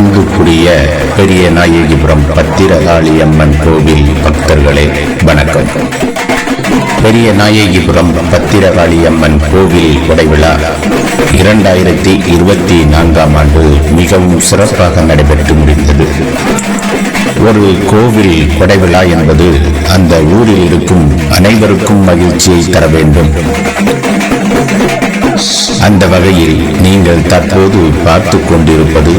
அன்புக்குரிய பெரிய நாயகிபுரம் பத்திரகாளி அம்மன் கோவில் பக்தர்களே வணக்கம். பெரிய நாயகிபுரம் பத்திரகாளி அம்மன் கோவில் கொடைவிழா இரண்டாயிரத்தி இருபத்தி நான்காம் ஆண்டு மிகவும் சிறப்பாக நடைபெற்று முடிந்தது. ஒரு கோவில் கொடைவிழா என்பது அந்த ஊரில் இருக்கும் அனைவருக்கும் மகிழ்ச்சியை தர வேண்டும். அந்த வகையில் நீங்கள் தற்போது பார்த்து கொண்டிருப்பது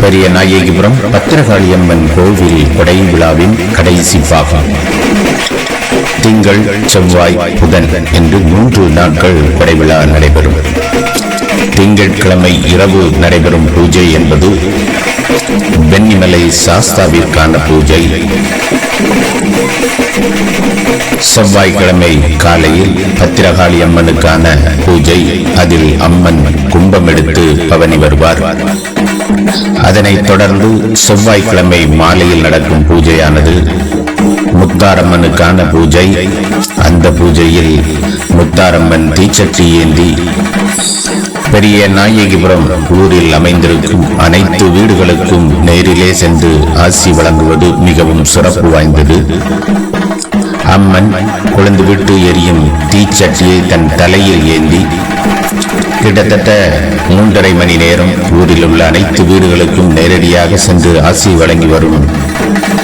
பெரிய நாயகிபுரம் பத்திரகாளியம்மன் கோவில் கொடை விழாவின் கடைசி பாகம். திங்கள் செவ்வாய் புதன் என்று மூன்று நாட்கள் கொடை விழா நடைபெறும். திங்கட்கிழமை இரவு நடைபெறும் பூஜை என்பது வெண்ணிமலை சாஸ்தாவிற்கான பூஜை. செவ்வாய்க்கிழமை காலையில் பத்திரகாளி அம்மனுக்கான பூஜை. அதில் அம்மன் கும்பம் எடுத்து பவனி வருவார். அதனைத் தொடர்ந்து செவ்வாய்க்கிழமை மாலையில் நடக்கும் பூஜையானது முத்தாரம்மனுக்கான பூஜை. அந்த பூஜையில் முத்தாரம்மன் தீச்சட்டி ஏந்தி பெரிய நாயகிபுரம் ஊரில் அமைந்திருக்கும் அனைத்து வீடுகளுக்கும் நேரிலே சென்று ஆசி வழங்குவது மிகவும் சிறப்பு வாய்ந்தது. அம்மன் குழந்து விட்டு எரியும் தீச்சட்டியை தன் தலையில் ஏந்தி கிட்டத்தட்ட மூன்றரை மணி நேரம் ஊரில் உள்ள அனைத்து வீடுகளுக்கும் நேரடியாக சென்று ஆசி வழங்கி வரும்.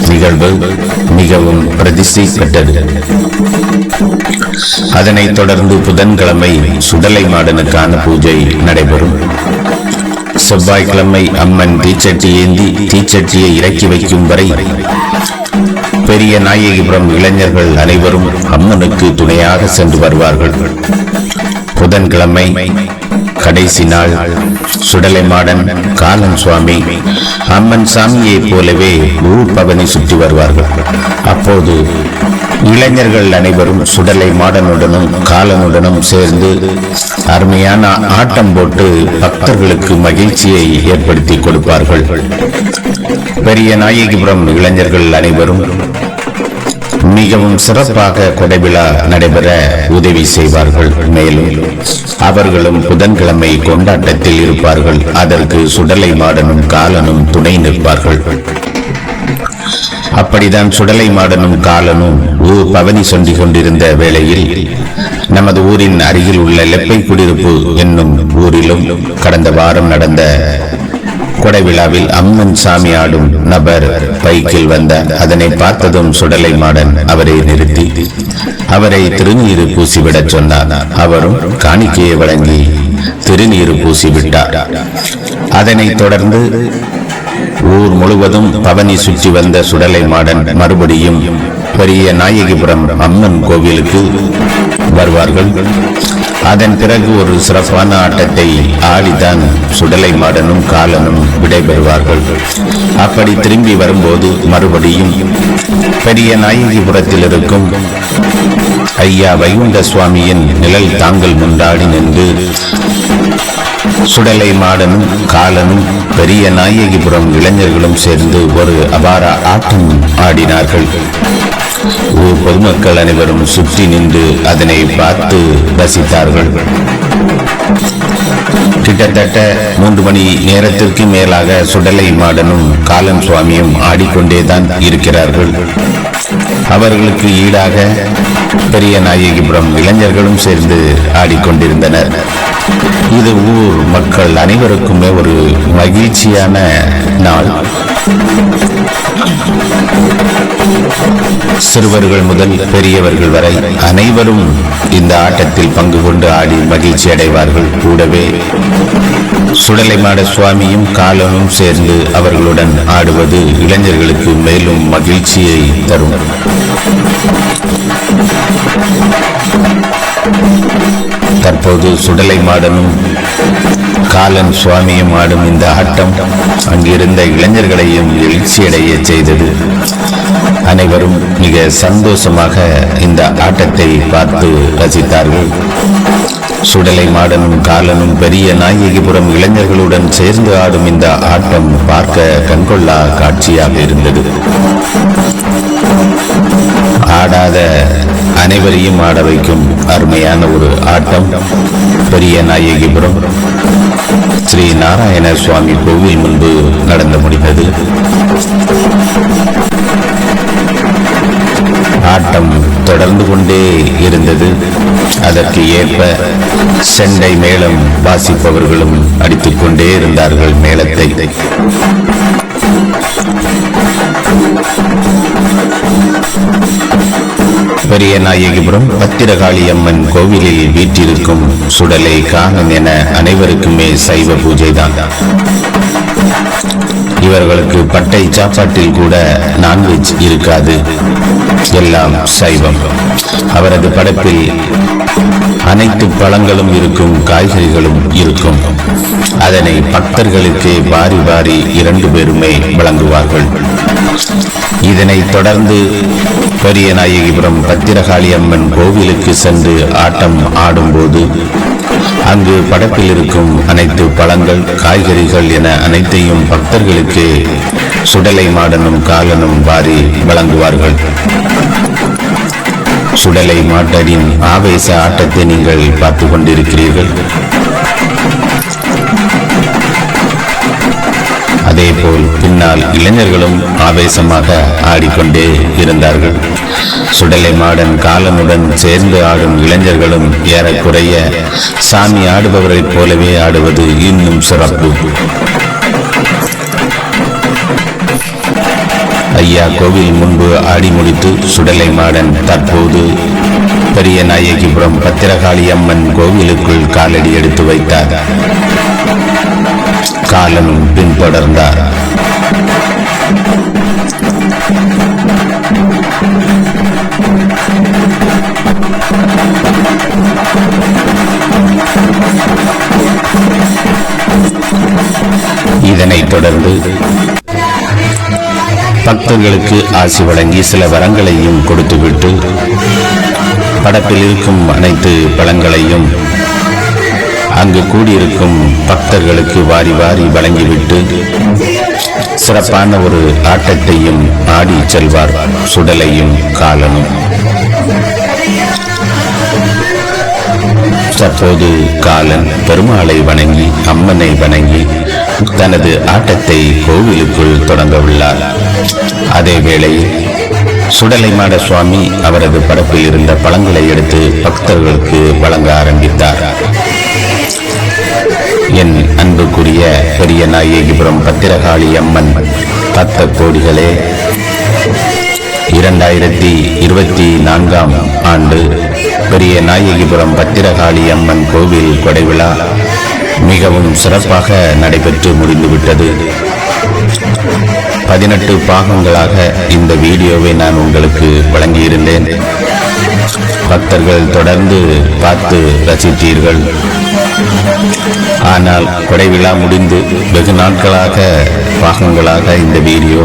நிகழ்வு மிகவும் பிரதிஷ்டை பெற்றது அதனைத் தொடர்ந்து புதன்கிழமை சுடலை மாடனுக்கான பூஜை நடைபெறும். செவ்வாய்க்கிழமை அம்மன் தீச்சட்டி ஏந்தி தீச்சட்டியை இறக்கி வைக்கும் வரை பெரிய நாயகிபுரம் இளைஞர்கள் அனைவரும் அம்மனுக்கு துணையாக சென்று வருவார்கள். புதன்கிழமை கடைசி நாள். சுடலை மாடன் காலன் சுவாமி அம்மன் சாமியைப் போலவே ஊர் பவனி சுற்றி வருவார்கள். அப்போது இளைஞர்கள் அனைவரும் சுடலை மாடனுடனும் காலனுடனும் சேர்ந்து அருமையான ஆட்டம் போட்டு பக்தர்களுக்கு மகிழ்ச்சியை ஏற்படுத்தி கொடுப்பார்கள். பெரிய நாயகிபுரம் இளைஞர்கள் அனைவரும் மிகவும் சிறப்பாக கொடைவிழா நடைபெற உதவி செய்வார்கள். மேலும் அவர்களும் புதன்கிழமை கொண்டாட்டத்தில் இருப்பார்கள். அதற்கு சுடலை மாடனும் காலனும் துணை நிற்பார்கள். அப்படிதான் சுடலை மாடனும் காலனும் ஊர் பவனி சொல்லிக் கொண்டிருந்த வேளையில் நமது ஊரின் அருகில் உள்ள லெப்பை குடியிருப்பு என்னும் ஊரிலும் கடந்த வாரம் நடந்த கொடை விழாவில் அம்மன் சாமி ஆடும் நபர் பைக்கில் வந்த அதனை பார்த்ததும் சுடலை மாடன் அவரை நிறுத்தி அவரை திருநீர் பூசிவிடச் சொன்னார். அவரும் காணிக்கையை வழங்கி திருநீர் பூசிவிட்டார். அதனைத் தொடர்ந்து ஊர் முழுவதும் பவனி சுற்றி வந்த சுடலை மாடன் மறுபடியும் பெரிய நாயகிபுரம் அம்மன் கோவிலுக்கு வருவார்கள். அதன் பிறகு ஒரு சிறப்பான ஆட்டத்தை ஆடிதான் சுடலை மாடனும் காலனும் விடைபெறுவார்கள். அப்படி திரும்பி வரும்போது மறுபடியும் பெரிய நாயகிபுரத்தில் இருக்கும் ஐயா வைகுண்ட சுவாமியின் நிழல் தாங்கள் முன்னாடி நின்று சுடலை மாடனும் காலனும் பெரிய நாயகிபுரம் இளைஞர்களும் சேர்ந்து ஒரு அபார ஆட்டம் ஆடினார்கள். ஊர் பொதுமக்கள் அனைவரும் சுற்றி நின்று அதனை பார்த்து ரசித்தார்கள். கிட்டத்தட்ட மூன்று மணி நேரத்திற்கு மேலாக சுடலை மாடனும் காலம் சுவாமியும் ஆடிக்கொண்டேதான் இருக்கிறார்கள். அவர்களுக்கு ஈடாக பெரிய நாயகிபுரம் இளைஞர்களும் சேர்ந்து ஆடிக்கொண்டிருந்தனர். இது ஊர் மக்கள் அனைவருக்குமே ஒரு மகிழ்ச்சியான நாள். சிறுவர்கள் முதல் பெரியவர்கள் வரை அனைவரும் இந்த ஆட்டத்தில் பங்கு கொண்டு ஆடி மகிழ்ச்சி அடைவார்கள் கூடவே. சுடலைமாட சுவாமியும் காலனும் சேர்ந்து அவர்களுடன் ஆடுவது இளைஞர்களுக்கு மேலும் மகிழ்ச்சியை தரும். தற்போது சுடலை மாடனும் காலன் சுவாமியும் ஆடும் இந்த ஆட்டம் அங்கிருந்த இளைஞர்களையும் எழுச்சியடைய செய்தது. அனைவரும் மிக சந்தோஷமாக இந்த ஆட்டத்தை பார்த்து ரசித்தார்கள். சுடலை மாடனும் காலனும் பெரிய நாயகிபுரம் இளைஞர்களுடன் சேர்ந்து ஆடும் இந்த ஆட்டம் பார்க்க கண்கொள்ளா காட்சியாக இருந்தது. ஆடாத அனைவரையும் ஆட வைக்கும் அருமையான ஒரு ஆட்டம் பெரிய நாயகிபுரம். ஸ்ரீ நாராயண சுவாமி கோவில் முன்பு நடந்து முடிந்தது. ஆட்டம் தொடர்ந்து கொண்டே இருந்தது. அதற்கு ஏற்ப செண்டை மேளம் வாசிப்பவர்களும் அடித்துக் கொண்டே இருந்தார்கள் மேளத்தை. பெரிய நாயகிபுரம் பத்திரகாளி அம்மன் கோவிலில் வீற்றிருக்கும் சுடலை காணன் என அனைவருக்குமே சைவ பூஜைதான். இவர்களுக்கு பட்டை சாப்பாட்டில் கூட நான்வெஜ் இருக்காது. எல்லாம் சைவம். அவரது படப்பில் அனைத்து பழங்களும் இருக்கும் காய்கறிகளும் இருக்கும். அதனை பக்தர்களுக்கு வாரி வாரி இரண்டு பேருமே வழங்குவார்கள். இதனைத் தொடர்ந்து பெரிய நாயகிபுரம் பத்திரகாளி அம்மன் கோவிலுக்கு சென்று ஆட்டம் ஆடும்போது அங்கு படத்தில் இருக்கும் அனைத்து பழங்கள் காய்கறிகள் என அனைத்தையும் பக்தர்களுக்கு சுடலை மாடனும் காலனும் வாரி வழங்குவார்கள். சுடலை மாட்டரின் ஆவேச ஆட்டத்தை நீங்கள் பார்த்து கொண்டிருக்கிறீர்கள். பின்னால் இளைஞர்களும் ஆவேசமாக ஆடிக்கொண்டே இருந்தார்கள். சுடலை மாடன் காலனுடன் சேர்ந்து ஆடும் இளைஞர்களும் ஏறக்குறைய சாமி ஆடுபவரைப் போலவே ஆடுவது இன்னும் சிறப்பு. ஐயா கோவில் முன்பு ஆடி முடித்து சுடலை மாடன் தற்போது பெரிய நாயகிபுரம் பத்திரகாளி அம்மன் கோவிலுக்குள் காலடி எடுத்து வைத்தார். காலனும் பின்தொடர்ந்தார். தொடர்ந்து பக்தர்களுக்கு ஆசி வழங்கி சில வரங்களையும் கொடுத்துவிட்டு படப்பில் இருக்கும் அனைத்து பழங்களையும் அங்கு கூடியிருக்கும் பக்தர்களுக்கு வாரி வாரி வழங்கிவிட்டு சிறப்பான ஒரு ஆட்டத்தையும் ஆடி செல்வார் சுடலையும் காலனும். தற்போது காலன் பெருமாளை வணங்கி அம்மனை வணங்கி தனது ஆட்டத்தை கோவிலுக்குள் தொடங்க உள்ளார். அதே வேளையில் சுடலைமாட சுவாமி அவரது படப்பில் இருந்த பழங்களை எடுத்து பக்தர்களுக்கு வழங்க ஆரம்பித்தார். என் அன்புக்குரிய பெரிய நாயகிபுரம் பத்திரகாளி அம்மன் பத்த கோடிகளே இரண்டாயிரத்தி இருபத்தி நான்காம் ஆண்டு பெரிய நாயகிபுரம் பத்திரகாளி அம்மன் கோவில் கொடைவிழா மிகவும் சிறப்பாக நடைபெற்று முடிந்துவிட்டது. பதினெட்டு பாகங்களாக இந்த வீடியோவை நான் உங்களுக்கு வழங்கியிருந்தேன். பக்தர்கள் தொடர்ந்து பார்த்து ரசித்தீர்கள். ஆனால் கொடைவிழா முடிந்து வெகு நாட்களாக பாகங்களாக இந்த வீடியோ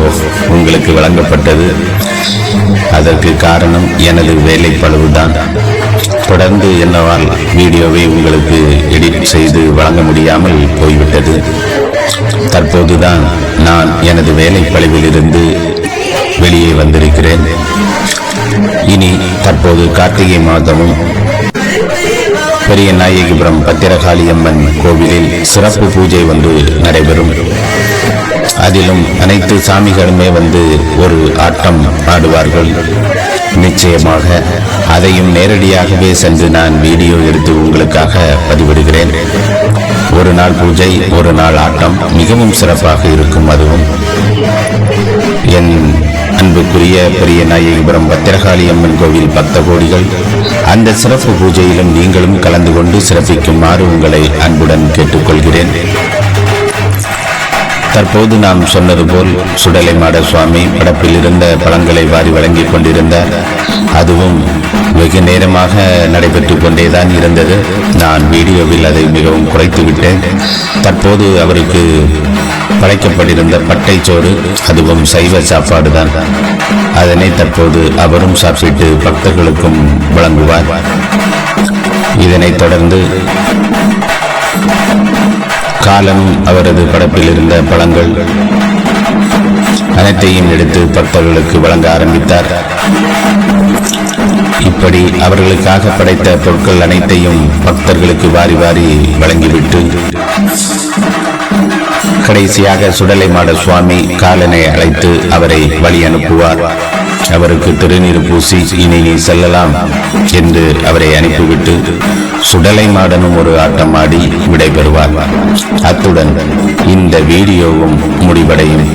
உங்களுக்கு வழங்கப்பட்டது. அதற்கு காரணம் எனது வேலைப்பளவுதான். தொடர்ந்து என்னவால் வீடியோவை உங்களுக்கு எடிட் செய்து வழங்க முடியாமல் போய்விட்டது. தற்போதுதான் நான் எனது வேலைப்பளவிலிருந்து வெளியே வந்திருக்கிறேன். இனி தற்போது கார்த்திகை மாதமும் பெரிய நாயகிபுரம் பத்திரகாளி அம்மன் கோவிலில் சிறப்பு பூஜை ஒன்று நடைபெறும். அதிலும் அனைத்து சாமிகளுமே வந்து ஒரு ஆட்டம் ஆடுவார்கள். நிச்சயமாக அதையும் நேரடியாகவே சென்று நான் வீடியோ எடுத்து உங்களுக்காக பதிவிடுகிறேன். ஒரு நாள் பூஜை ஒரு நாள் ஆட்டம் மிகவும் சிறப்பாக இருக்கும் அதுவும். என் அன்புக்குரிய பெரிய நாயகிபுரம் பத்திரகாளி அம்மன் கோவில் பக்த கோடிகள் அந்த சிறப்பு பூஜையிலும் நீங்களும் கலந்து கொண்டு சிறப்பிக்குமாறு உங்களை அன்புடன் கேட்டுக்கொள்கிறேன். தற்போது நாம் சொன்னது போல் சுடலை மாட சுவாமி படப்பில் இருந்த பழங்களை வாரி வழங்கிக் கொண்டிருந்தார் அதுவும் வெகு நேரமாக நடைபெற்று கொண்டேதான் இருந்தது. நான் வீடியோவில் அதை மிகவும் குறைத்து விட்டேன். தற்போது அவருக்கு படைக்கப்பட்டிருந்த பட்டைச்சோறு அதுவும் சைவ சாப்பாடு தான் அதனை தற்போது அவரும் சாப்பிட்டு பக்தர்களுக்கும் வழங்குவார். இதனைத் தொடர்ந்து காலனும் அவரது படப்பில் இருந்த பழங்கள் அனைத்தையும் எடுத்து பக்தர்களுக்கு வழங்க ஆரம்பித்தார். இப்படி அவர்களுக்காக படைத்த பொருட்கள் அனைத்தையும் பக்தர்களுக்கு வாரி வாரி வழங்கிவிட்டு கடைசியாக சுடலைமாட சுவாமி காலனை அழைத்து அவரை வழி அனுப்புவார் அவருக்கு திருநீர் பூசி இனி நீ செல்லலாம் என்று அவரை அனுப்பிவிட்டு சுடலை மாடனும் ஒரு ஆட்டம் ஆடி விடைபெறுவார். அத்துடன் இந்த வீடியோவும் முடிவடையும்.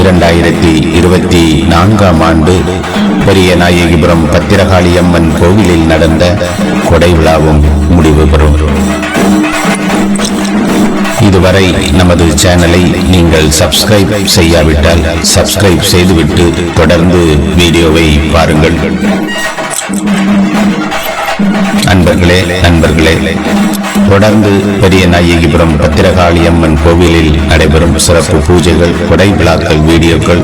இரண்டாயிரத்தி இருபத்தி நான்காம் ஆண்டு பெரிய நாயகிபுரம் பத்திரகாளி அம்மன் கோவிலில் நடந்த கொடை விழாவும் முடிவு பெறும். இதுவரை நமது சேனலை நீங்கள் சப்ஸ்கிரைப் செய்யாவிட்டால் சப்ஸ்கிரைப் செய்துவிட்டு தொடர்ந்து வீடியோவை பாருங்கள். அன்பர்களே நண்பர்களே தொடர்ந்து பெரிய நாயகிபுரம் பத்திரகாளி அம்மன் கோவிலில் நடைபெறும் சிறப்பு பூஜைகள் கொடை விழாக்கள் வீடியோக்கள்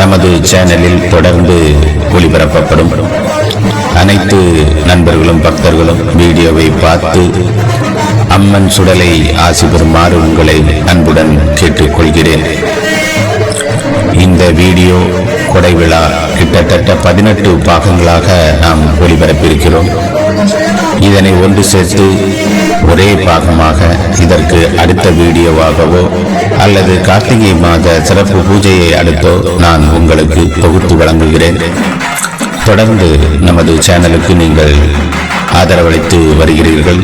நமது சேனலில் தொடர்ந்து ஒளிபரப்பப்படும். அனைத்து நண்பர்களும் பக்தர்களும் வீடியோவை பார்த்து அம்மன் சுடலை ஆசி பெறுமாறு உங்களை அன்புடன் கேட்டுக்கொள்கிறேன். இந்த வீடியோ கொடை விழா கிட்டத்தட்ட பதினெட்டு பாகங்களாக நாம் ஒளிபரப்பியிருக்கிறோம். இதனை ஒன்று சேர்த்து ஒரே பாகமாக இதற்கு அடுத்த வீடியோவாகவோ அல்லது கார்த்திகை மாத சிறப்பு பூஜையை அடுத்தோ நான் உங்களுக்கு தொகுத்து வழங்குகிறேன். தொடர்ந்து நமது சேனலுக்கு நீங்கள் ஆதரவளித்து வருகிறீர்கள்.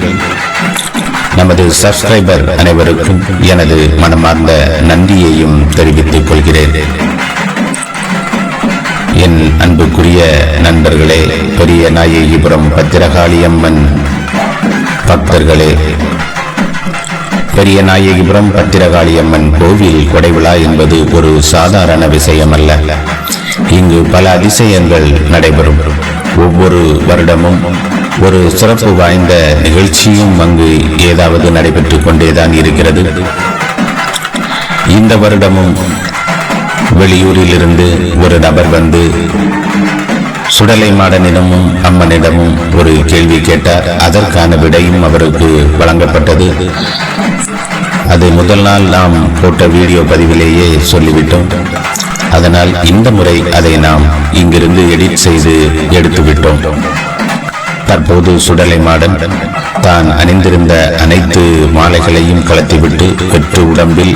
நமது சப்ஸ்கிரைபர் அனைவருக்கும் எனது மனமார்ந்த நன்றியையும் தெரிவித்துக் கொள்கிறேன். என் அன்புக்குரிய நண்பர்களே பெரிய நாயகிபுரம் பத்திரகாளியம்மன் பக்தர்களே பெரிய நாயகிபுரம் பத்திரகாளி அம்மன் கோவில் கொடைவிழா என்பது ஒரு சாதாரண விஷயம் அல்ல இங்கு பல அதிசயங்கள் நடைபெறும். ஒவ்வொரு வருடமும் ஒரு சிறப்பு வாய்ந்த நிகழ்ச்சியும் அங்கு ஏதாவது நடைபெற்றுக் கொண்டேதான் இருக்கிறது. இந்த வருடமும் வெளியூரிலிருந்து ஒரு நபர் வந்து சுடலை மாடனிடமும் அம்மனிடமும் ஒரு கேள்வி கேட்டார். அதற்கான விடையும் அவருக்கு வழங்கப்பட்டது. அது முதல் நாள் நாம் போட்ட வீடியோ பதிவிலேயே சொல்லிவிட்டோம். அதனால் இந்த முறை அதை நாம் இங்கிருந்து எடிட் செய்து எடுத்துவிட்டோம். தற்போது சுடலை மாடன் தான் அணிந்திருந்த அனைத்து மாலைகளையும் கலத்திவிட்டு வெற்று உடம்பில்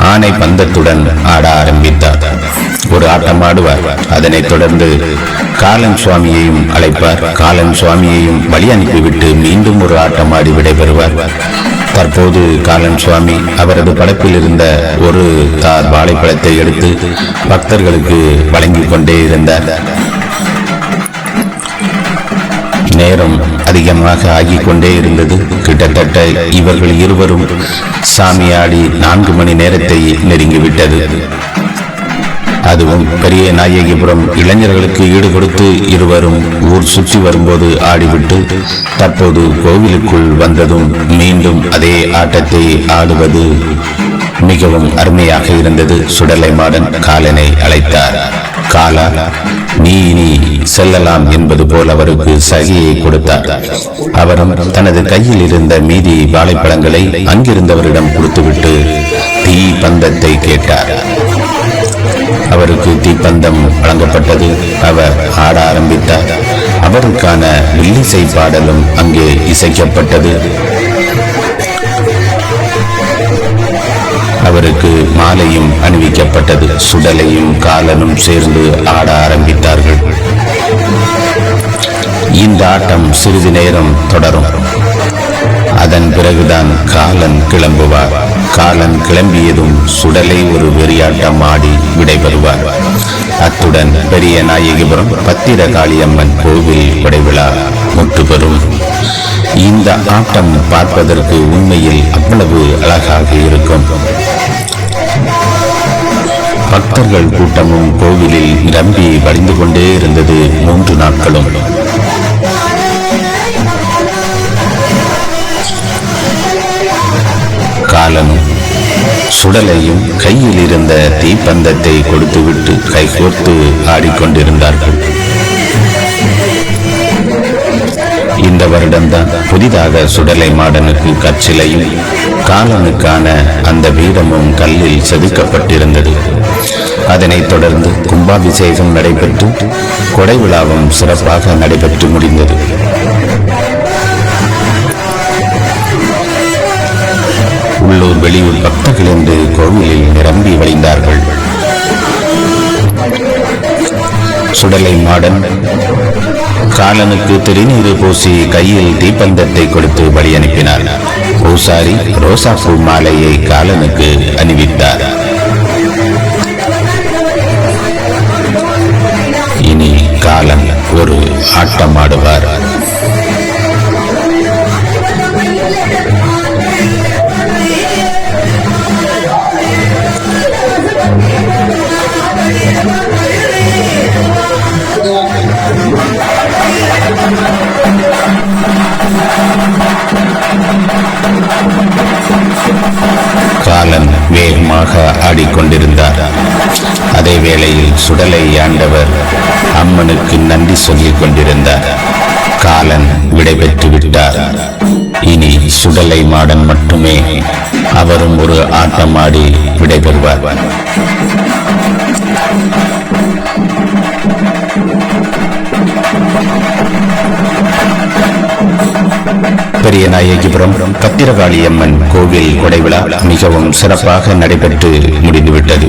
ஆனை பந்தத்துடன் ஆட ஆரம்பித்தார். ஒரு ஆட்டம் ஆடுவார். அதனைத் தொடர்ந்து காலன் சுவாமியையும் அழைப்பார். காலன் சுவாமியையும் வழி அனுப்பிவிட்டு மீண்டும் ஒரு ஆட்டம் ஆடி விடைபெறுவார். தற்போது காலன் சுவாமி அவரது படைப்பில் இருந்த ஒரு தார் வாழைப்பழத்தை எடுத்து பக்தர்களுக்கு வழங்கிக் கொண்டே இருந்தார். நேரம் அதிகமாக ஆகிக் கொண்டே இருந்தது. கிட்டத்தட்ட இவர்கள் இருவரும் சாமியாடி நான்கு மணி நேரத்தை நெருங்கிவிட்டது. அதுவும் பெரிய நாயகிபுரம் இளைஞர்களுக்கு ஈடு கொடுத்து இருவரும் ஊர் சுற்றி வரும்போது ஆடிவிட்டு தற்போது கோவிலுக்குள் வந்ததும் மீண்டும் அதே ஆட்டத்தை ஆடுவது மிகவும் அருமையாக இருந்தது. சுடலை மாடன் காலனை அழைத்தார். காலா நீ இனி செல்லலாம் என்பது போல் அவருக்கு சகியை கொடுத்தார். அவரும் தனது கையில் இருந்த மீதி வாழைப்பழங்களை அங்கிருந்தவரிடம் கொடுத்துவிட்டு தீ பந்தத்தை கேட்டார். அவருக்கு தீப்பந்தம் வழங்கப்பட்டது. அவர் ஆட ஆரம்பித்தார். அவருக்கான வில்லிசை பாடலும் அங்கே இசைக்கப்பட்டது. அவருக்கு மாலையும் அணிவிக்கப்பட்டது. சுடலையும் காலனும் சேர்ந்து ஆட ஆரம்பித்தார்கள். இந்த ஆட்டம் சிறிது நேரம் தொடரும். அதன் பிறகுதான் காலன் கிளம்புவார். காலன் கிளம்பியதும் சுடலை ஒரு வெறியாட்டம் ஆடி விடைபெறுவார். அத்துடன் பெரிய நாயகிபுரம் பத்திரகாளியம்மன் கோவில் விடைவிழா முற்று பெறும் இந்த ஆட்டம் பார்ப்பதற்கு உண்மையில் அவ்வளவு அழகாக இருக்கும். பக்தர்கள் கூட்டமும் கோவிலில் நிரம்பி வழிந்து கொண்டே இருந்தது மூன்று நாட்களும். சுடலையும் கையில் இருந்த தீப்பந்தத்தை கொடுத்துவிட்டு கைகோர்த்து ஆடிக்கொண்டிருந்தார்கள். இந்த வருடம்தான் புதிதாக சுடலை மாடனுக்கு கற்சிலையும் காலனுக்கான அந்த பீடமும் கல்லில் செதுக்கப்பட்டிருந்தது. அதனைத் தொடர்ந்து கும்பாபிஷேகம் நடைபெற்று கொடை விழாவும் சிறப்பாக நடைபெற்று முடிந்தது. உள்ளூர் வெளியூர் பக்தர்கள் பக்தர்கள் என்று கோவிலில் நிரம்பி வழிந்தார்கள். சுடலை மாடன் காலனுக்கு திருநீறு பூசி கையில் தீப்பந்தத்தை கொடுத்து பலி அனுப்பினார். பூசாரி ரோசாப்பூ மாலையை காலனுக்கு அணிவித்தார். இனி காலன் ஒரு ஆட்டமாடுவார். காலன் வேகமாக ஆடிக்கொண்டிருந்தார். அதே வேளையில் சுடலை ஆண்டவர் அம்மனுக்கு நன்றி சொல்லிக் கொண்டிருந்தார். காலன் விடைபெற்று விட்டார். இனி சுடலை மாடன் மட்டுமே அவரும் ஒரு ஆட்டமாடி விடைபெறுவார் பெரிய நாயகிபுரம் கத்திரகாளி அம்மன் கோவில் கொடைவிழா மிகவும் சிறப்பாக நடைபெற்று முடிந்துவிட்டது.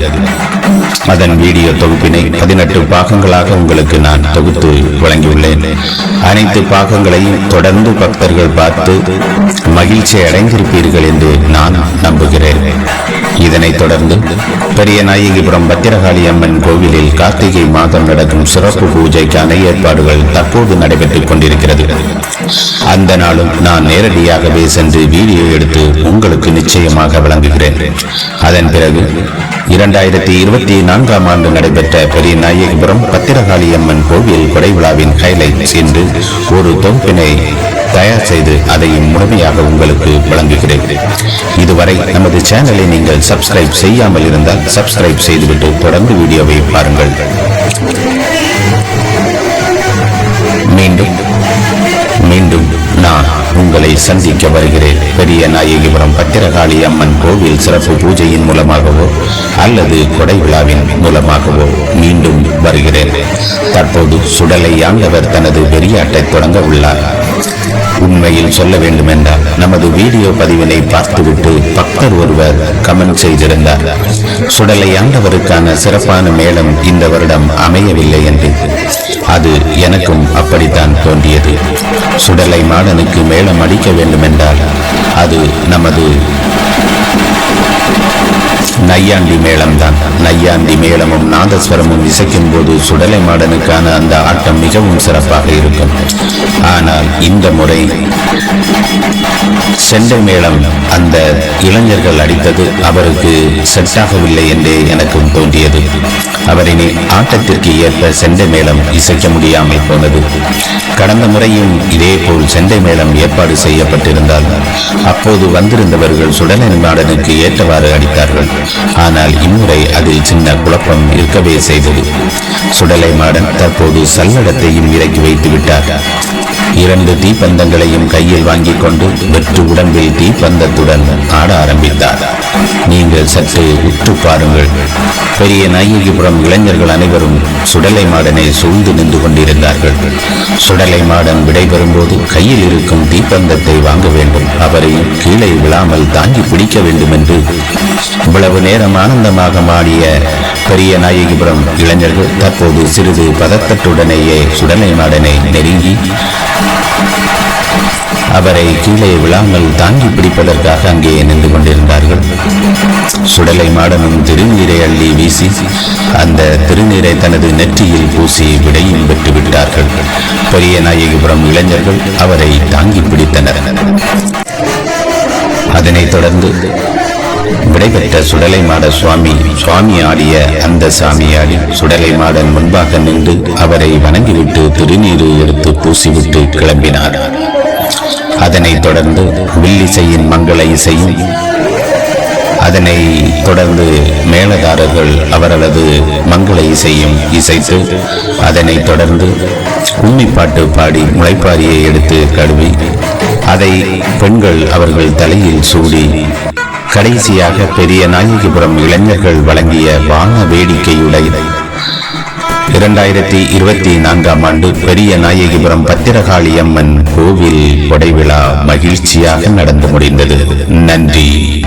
அதன் வீடியோ தொகுப்பினை பதினெட்டு பாகங்களாக உங்களுக்கு நான் தொகுத்து வழங்கியுள்ளேன். அனைத்து பாகங்களையும் தொடர்ந்து பக்தர்கள் பார்த்து மகிழ்ச்சி அடைந்திருப்பீர்கள் என்று நான் நம்புகிறேன். இதனைத் தொடர்ந்து பெரிய நாயகிபுரம் பத்திரகாளி அம்மன் கோவிலில் கார்த்திகை மாதம் நடக்கும் சிறப்பு பூஜைக்கான ஏற்பாடுகள் தற்போது நடைபெற்றுக் கொண்டிருக்கிறது. அந்த நாளும் நான் நேரடியாகவே சென்று வீடியோ எடுத்து உங்களுக்கு நிச்சயமாக வழங்குகிறேன். அதன் பிறகு இரண்டாயிரத்தி இருபத்தி நான்காம் ஆண்டு நடைபெற்ற பெரிய நாயகிபுரம் பத்திரகாளி அம்மன் கோவில் கொடை விழாவின் ஹைலைட்ஸ் என்று ஒரு தொகுப்பினை தயார் செய்து அதையும் முழுமையாக உங்களுக்கு வழங்குகிறேன். இதுவரை நமது சேனலை நீங்கள் சப்ஸ்கிரைப் செய்யாமல் இருந்தால் சப்ஸ்கிரைப் செய்துவிட்டு தொடர்ந்து வீடியோவை பாருங்கள். மீண்டும் மீண்டும் நான் உங்களை சந்திக்க வருகிறேன். பெரிய நாயகிபுரம் பத்திரகாளி அம்மன் கோவில் சிறப்பு பூஜையின் மூலமாகவோ அல்லது கொடை விழாவின் மூலமாகவோ மீண்டும் வருகிறேன். தற்போது சுடலை ஆண்டவர் தனது வெறியாட்டை தொடங்க உள்ளார். உண்மையில் சொல்ல வேண்டுமென்றால் நமது வீடியோ பதிவினை பார்த்துவிட்டு பக்தர் ஒருவர் கமெண்ட் செய்திருந்தார். சுடலை ஆண்டவருக்கான சிறப்பான மேளம் இந்த வருடம் அமையவில்லை என்று. அது எனக்கும் அப்படித்தான் தோன்றியது. சுடலை மாடனுக்கு மேளம் அடிக்க வேண்டுமென்றால் அது நமது நையாண்டி மேளம்தான் நையாண்டி மேளமும் நாதஸ்வரமும் இசைக்கும் போது சுடலை மாடனுக்கான அந்த ஆட்டம் மிகவும் சிறப்பாக இருக்கும். ஆனால் இந்த முறை செண்டை மேளம் அந்த இளைஞர்கள் அடித்தது அவருக்கு செட்டாகவில்லை என்றே எனக்கும் தோன்றியது. அவரின் ஆட்டத்திற்கு ஏற்ப செண்டை மேளம் இசைக்க முடியாமல் போனது. கடந்த முறையும் இதேபோல் செண்டை மேளம் ஏற்பாடு செய்யப்பட்டிருந்தால் அப்போது வந்திருந்தவர்கள் சுடலை மாடனுக்கு ஏற்றவாறு அடித்தார்கள். ஆனால் இம்முறை அதில் சின்ன குழப்பம் இருக்கவே செய்தது. சுடலை மாடன் தற்போது சல்லடத்தையும் இறக்கி வைத்து விட்டார் இரண்டு தீப்பந்தங்களையும் கையில் வாங்கிக் கொண்டு வெற்று உடம்பில் தீப்பந்தத்துடன் ஆட ஆரம்பித்தார். நீங்கள் சற்று உற்று பாருங்கள். பெரிய நாயகிபுரம் இளைஞர்கள் அனைவரும் சுடலை மாடனை சூழ்ந்து நின்று கொண்டிருந்தார்கள். சுடலை மாடன் விடைபெறும்போது கையில் இருக்கும் தீப்பந்தத்தை வாங்க வேண்டும். அவரை கீழே விழாமல் தாங்கி பிடிக்க வேண்டும் என்று இவ்வளவு நேரம் ஆனந்தமாக மாடிய பெரிய நாயகிபுரம் இளைஞர்கள் தற்போது சிறிது பதத்தத்துடனேயே சுடலை மாடனை நெருங்கி அவரை கீழே விழாமல் தாங்கி பிடிப்பதற்காக அங்கே நின்று கொண்டிருந்தார்கள். சுடலை மாடனும் திருநீரை அள்ளி வீசி அந்த திருநீரை தனது நெற்றியில் பூசி விடையும் பெற்று விட்டார்கள். பெரிய நாயகிபுரம் இளைஞர்கள் அவரை தாங்கி பிடித்தனர். அதனைத் தொடர்ந்து விடைபெற்ற சுடலை மாட சுவாமி சுவாமி ஆடிய அந்த சாமியாடி சுடலை மாடன் முன்பாக நின்று அவரை வணங்கிவிட்டு திருநீரு எடுத்து பூசிவிட்டு கிளம்பினார். அதனைத் தொடர்ந்து வில்லிசையின் மங்கள இசையும் அதனை தொடர்ந்து மேளதாரர்கள் அவர்களது மங்கள இசையும் இசைத்து அதனைத் தொடர்ந்து உண்மைப்பாட்டு பாடி முளைப்பாரியை எடுத்து கழுவி அதை பெண்கள் அவர்கள் தலையில் சூடி கடைசியாக பெரிய நாயகிபுரம் இளைஞர்கள் வழங்கிய வான வேடிக்கையுடைய இரண்டாயிரத்தி இருபத்தி நான்காம் ஆண்டு பெரிய நாயகிபுரம் பத்திரகாளி அம்மன் கோவில் கொடைவிழா மகிழ்ச்சியாக நடந்து முடிந்தது. நன்றி.